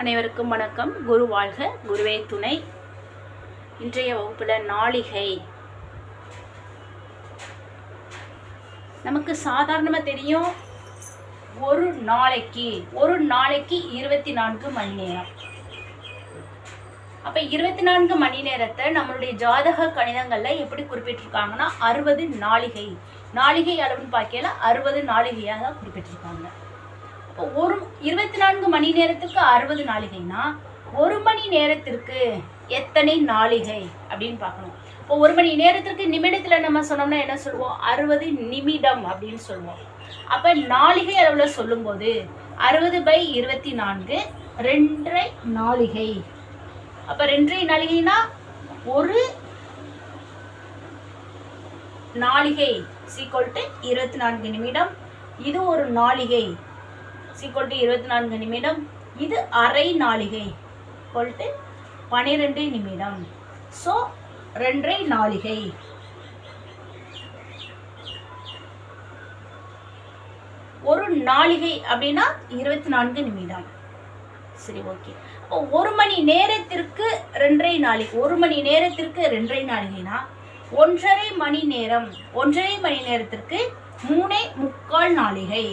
அனைவருக்கும் வணக்கம். குரு வாழ்க குருவே துணை. இன்றைய வகுப்பில் நாளிகை. நமக்கு சாதாரணமாக தெரியும் ஒரு நாளைக்கு ஒரு நாளைக்கு இருபத்தி நான்கு மணி நேரம். அப்போ இருபத்தி நான்கு மணி நேரத்தை நம்மளுடைய ஜாதக கணிதங்களில் எப்படி குறிப்பிட்டிருக்காங்கன்னா அறுபது நாளிகை. நாளிகை அளவுன்னு பார்க்கல அறுபது நாளிகையாக குறிப்பிட்டிருக்காங்க. ஒரு இருபத்தி நான்கு மணி நேரத்துக்கு அறுபது நாளிகைனா ஒரு மணி நேரத்திற்கு எத்தனை நாளிகை அப்படின்னு பார்க்கணும். இப்போ ஒரு மணி நேரத்திற்கு நிமிடத்தில் நம்ம சொன்னோம்னா என்ன சொல்லுவோம்? அறுபது நிமிடம் அப்படின்னு சொல்லுவோம். அப்போ நாளிகை அளவில் சொல்லும்போது அறுபது பை இருபத்தி நான்கு ரெண்டரை நாளிகை. அப்போ ரெண்டரை நாளிகைனா ஒரு நாளிகை சீக்வல் டு இருபத்தி நான்கு நிமிடம். இது ஒரு நாளிகை. சீக்வல் டு இருபத்தி நான்கு நிமிடம். இது அரை நாளிகை. ஈக்குவல் டு பன்னிரெண்டு நிமிடம். ஸோ ரெண்டரை நாளிகை. ஒரு நாளிகை அப்படின்னா இருபத்தி நான்கு நிமிடம். சரி ஓகே. அப்போ ஒரு மணி நேரத்திற்கு ரெண்டரை நாளிகை ஒரு மணி நேரத்திற்கு ரெண்டரை நாளிகைனா ஒன்றரை மணி நேரம் ஒன்றரை மணி நேரத்திற்கு மூணே முக்கால் நாளிகை.